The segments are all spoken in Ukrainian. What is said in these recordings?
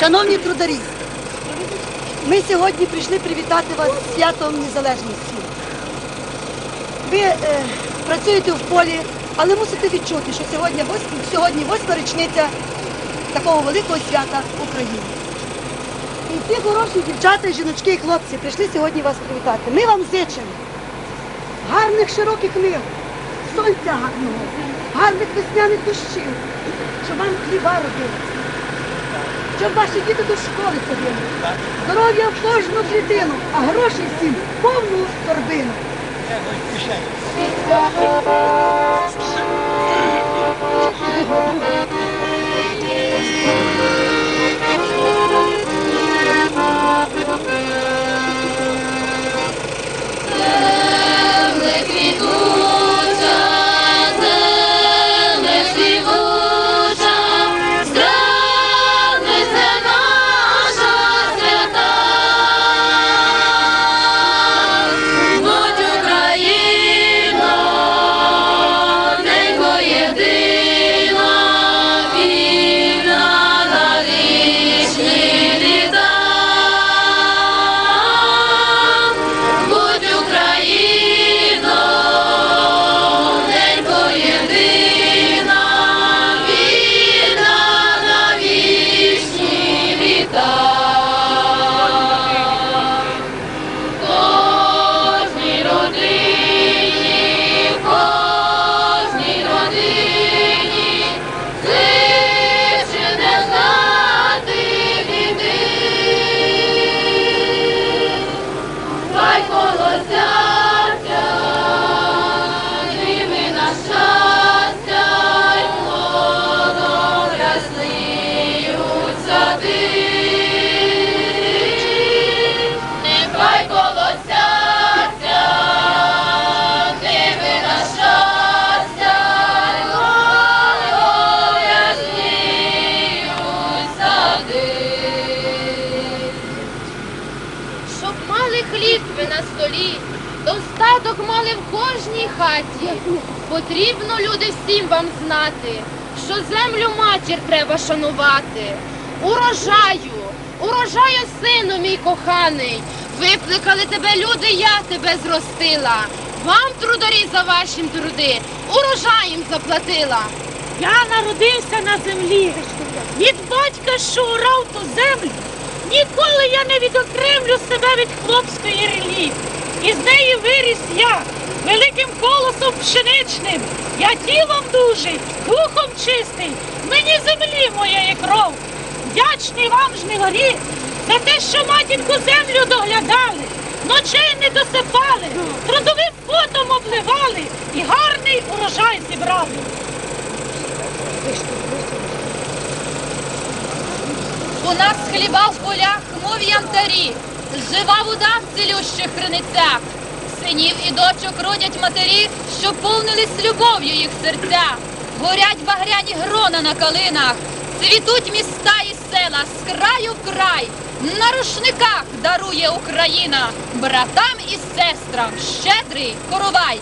Шановні трударі, ми сьогодні прийшли привітати вас з святом незалежності. Ви е, працюєте в полі, але мусите відчути, що сьогодні, сьогодні восьма річниця такого великого свята України. І ці хороші дівчата, жіночки і хлопці прийшли сьогодні вас привітати. Ми вам зичимо гарних широких нив, сонця гарного, гарних весняних дощів, щоб вам хліба робили, щоб ваші діти до школи ходили, здоров'я в кожну клітину, а гроші всім повну торбину. Земле достаток мали в кожній хаті. Потрібно, люди, всім вам знати, що землю матір треба шанувати. Урожаю, урожаю, сину мій коханий. Випликали тебе люди, я тебе зростила. Вам, трударі, за вашим труди, урожаєм заплатила. Я народився на землі. Від батька, що урав ту землю, ніколи я не відокремлю себе від хлопської релі. І з неї виріс я, великим колосом пшеничним. Я тілом дужий, духом чистий, мені землі моєї кров. Вдячний вам, жниварі, за те, що матінку землю доглядали, ночей не досипали, трудовим потом обливали і гарний урожай зібрали. У нас хліба в полях, мов янтарі, жива вода в цілющих криницях. Синів і дочок родять матері, що повнились любов'ю їх серця. Горять багряні грона на калинах, цвітуть міста і села з краю в край. На рушниках дарує Україна братам і сестрам щедрий коровай.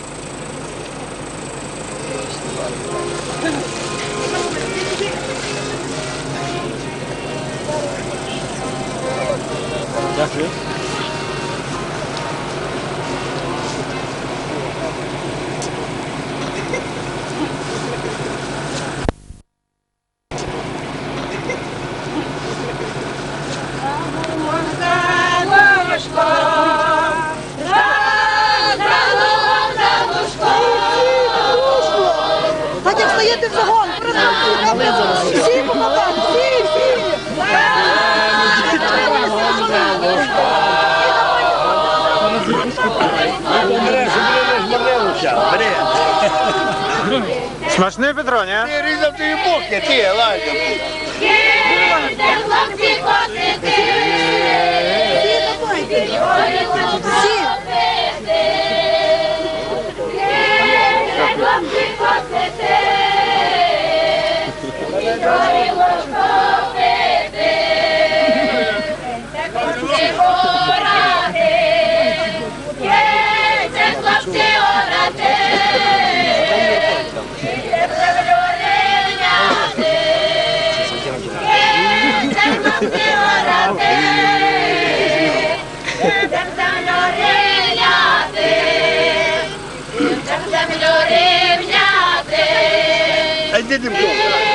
Їдемо. землю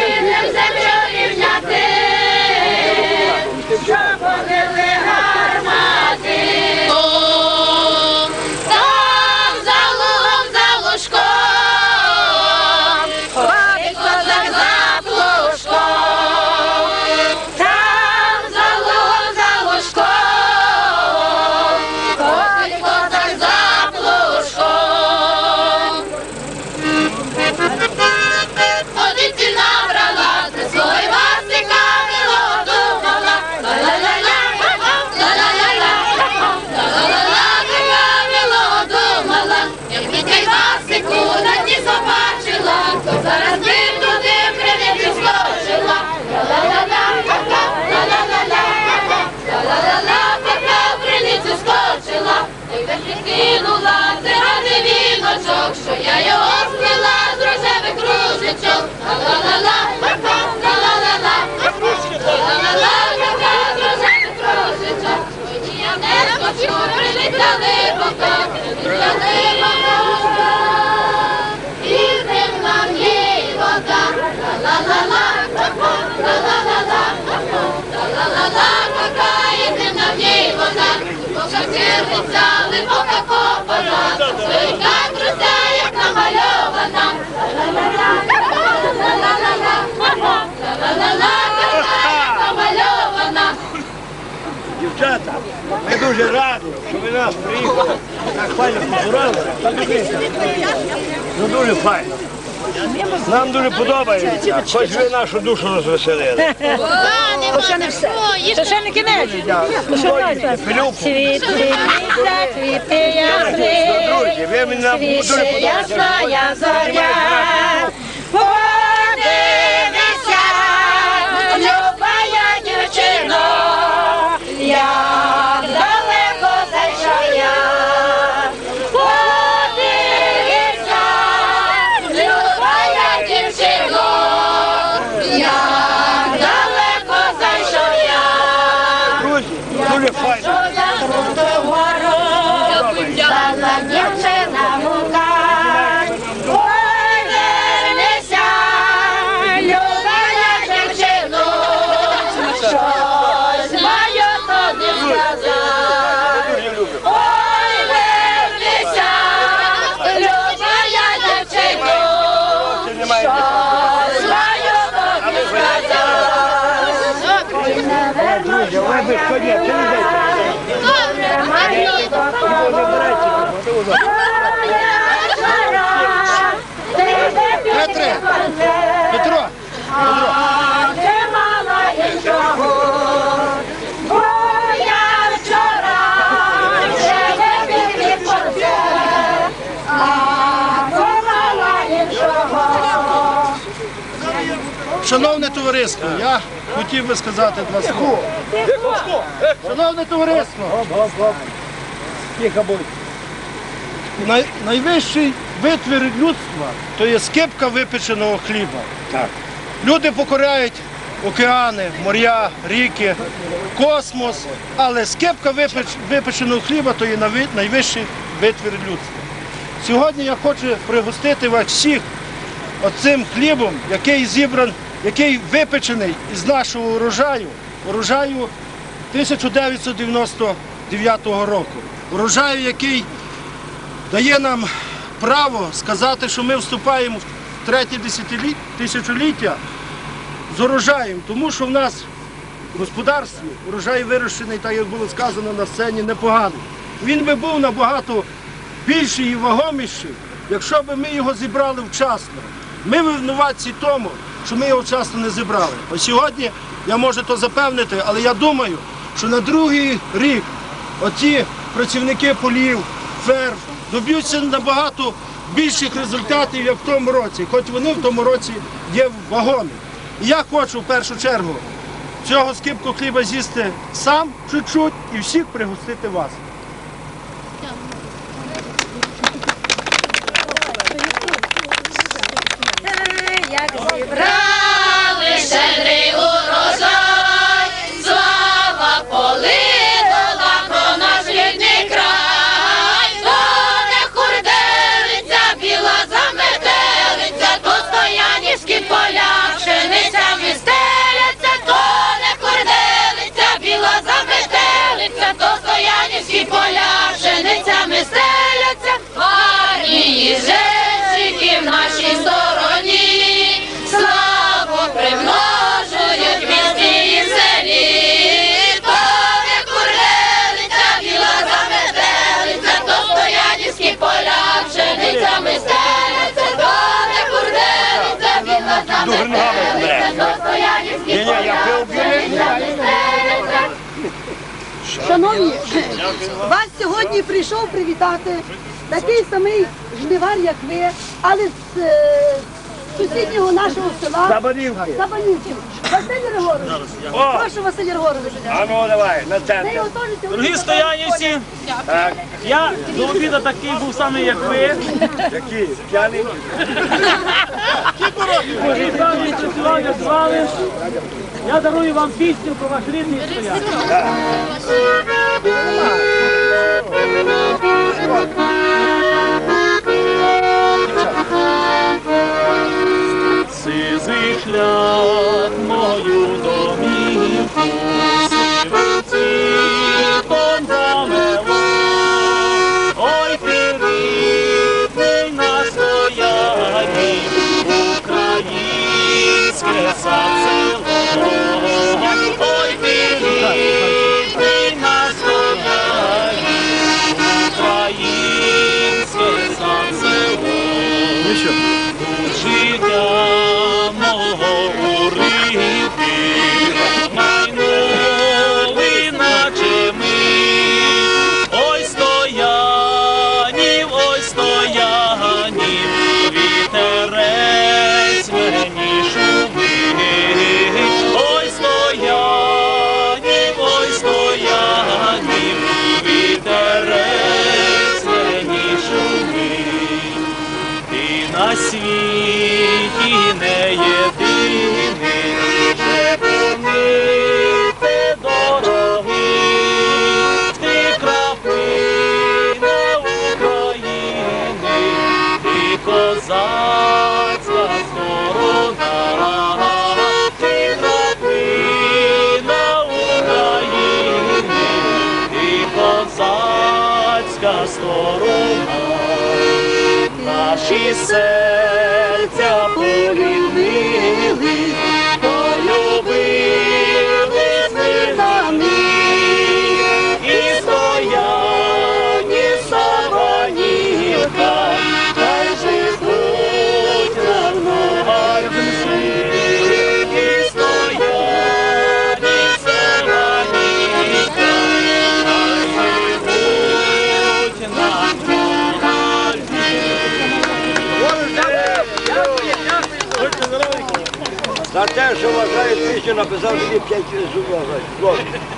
Дівчата, ми дуже раді, що ви нас приїхали. Так файно позорали. Ну дуже файно. Нам дуже подобається, хоч ви нашу душу розвеселили. Ще не все. Ще не кінець. Цвіти, цвіти ясни, Друзі, ви мені дуже подобається. Шановне товариство, я хотів би сказати два слова. Шановне товариство, най- найвищий витвір людства то є скипка випеченого хліба. Люди покоряють океани, моря, ріки, космос, але скипка випеч- випеченого хліба то є нави- найвищий витвір людства. Сьогодні я хочу пригостити вас всіх оцим хлібом, який зібран, який випечений із нашого урожаю, урожаю 1999 року. Урожаю, який дає нам право сказати, що ми вступаємо в третє тисячоліття з урожаєм, тому що в нас в господарстві урожай вирощений, так як було сказано на сцені, непоганий. Він би був набагато більший і вагоміший, якщо б ми його зібрали вчасно. Ми винуватці тому, що ми його вчасно не зібрали. Ось сьогодні я можу то запевнити, але я думаю, що на другий рік оці працівники полів, ферм доб'ються набагато більших результатів, як в тому році, хоч вони в тому році є вагомі. І я хочу в першу чергу цього скипку хліба з'їсти сам чуть-чуть і всіх пригостити вас. як зібрали щедрий урожай, слава полинула про наш рідний край, то не хурделиця, біла заметелиця, то стоянівські поля, пшениця містеляться, то не хурделиця, біла заметелиця, то стоянівські поля, пшениця мистеляться, гарні жечики в нашій стороні. ну грингами. Ні, ні, я пив Шановні, вас сьогодні прийшов привітати такий самий жнивар, як ви, але з. Е, сусіднього нашого села. Забанівки. Забанівки. Василь Григорович. О! Прошу, Василь Григорович. А ну давай, на Ми центр. його теж сьогодні Дорогі стоянівці, Так, я до обіду такий був самий, як ви. які? П'яний? Такий самий працював, як з вами. Я дарую вам пісню про ваш рідний стоян. Сизий шлях мою said. Вважає пісню, написав мені п'ять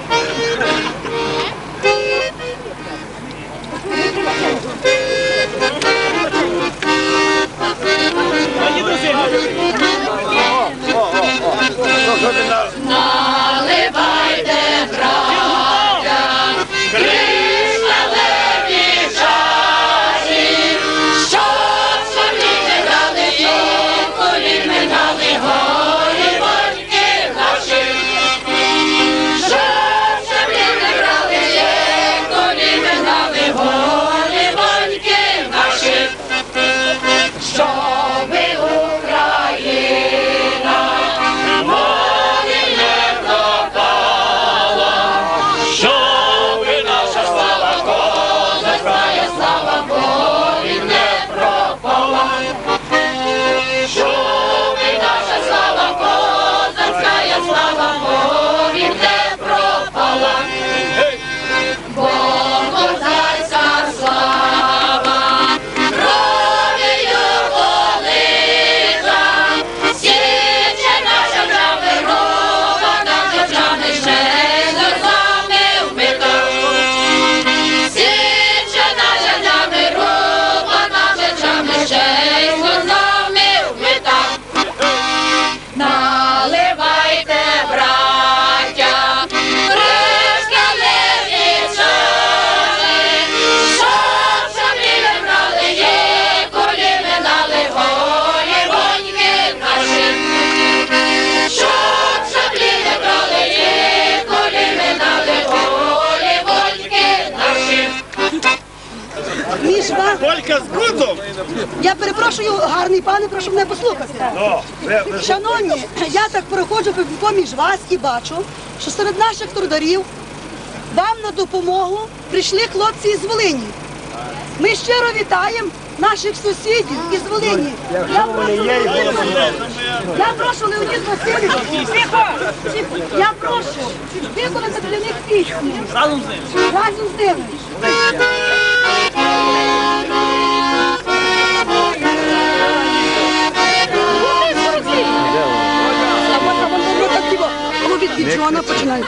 Я перепрошую, гарний пане, прошу мене послухати. Ну, Шановні, я так проходжу поміж вас і бачу, що серед наших трударів вам на допомогу прийшли хлопці із Волині. Ми щиро вітаємо наших сусідів із Волині. Я прошу, Леонід, я прошу Леонід Васильович, я прошу виконати для них пісню. Разом з ними. Від Джона починають.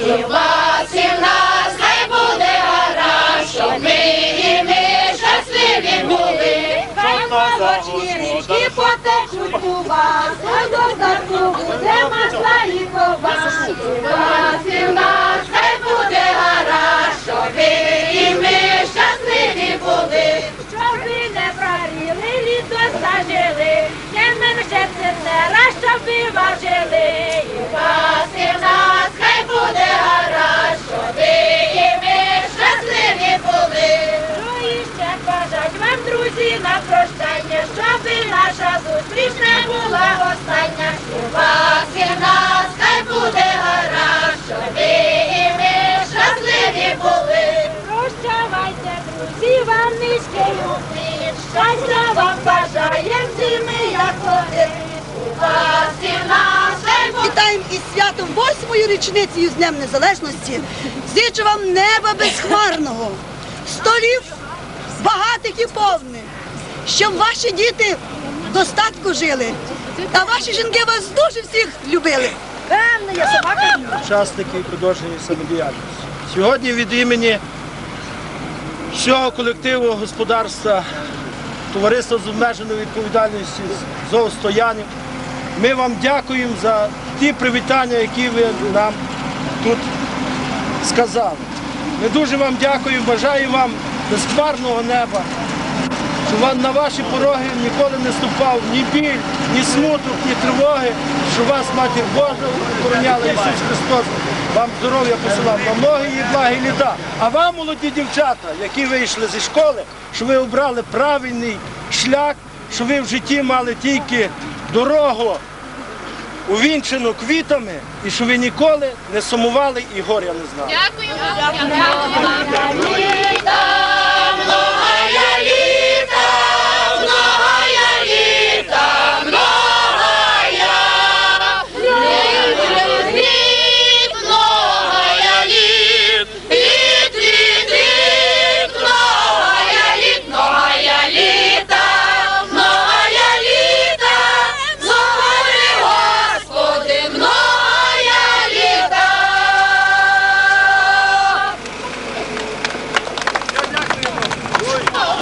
І у вас, і в нас хай буде гаразд, щоб ми і ми щасливі були. Хай молочні річки потечуть у вас, а достатку буде масла і ковбас. І в нас хай буде гаразд, щоб ви і ми щасливі були. Щоб ви не прогріли, літо зажили, не менше центера, щоб ви важили. Буде гаразд, щоб ви і ми щасливі були. Що іще бажать вам, друзі, на прощання, щоб наша зустріч не була остання. У вас і в нас хай буде гаразд, щоб ви і ми щасливі були. Прощавайте, друзі, вам низький уклін. Щастя вам бажаєм всі ми, як один. Вітаємо із святом восьмою річницею з Днем Незалежності. Зичу вам неба безхмарного, столів багатих і повних, щоб ваші діти достатку жили, а ваші жінки вас дуже всіх любили. Певне, я собака. учасники і продовження самодіяльності. Сьогодні від імені всього колективу господарства товариства з обмеженою відповідальністю ЗОВ Стоянів. Ми вам дякуємо за ті привітання, які ви нам тут сказали. Ми дуже вам дякуємо, бажаю вам безхмарного неба, щоб вам на ваші пороги ніколи не ступав ні біль, ні смуток, ні тривоги, що вас Матір Божа охороняла Ісус Христос. Вам здоров'я посилав на ноги і благі літа. А вам, молоді дівчата, які вийшли зі школи, що ви обрали правильний шлях, що ви в житті мали тільки дорогу увінчену квітами, і що ви ніколи не сумували і горя не знали. Дякую вам.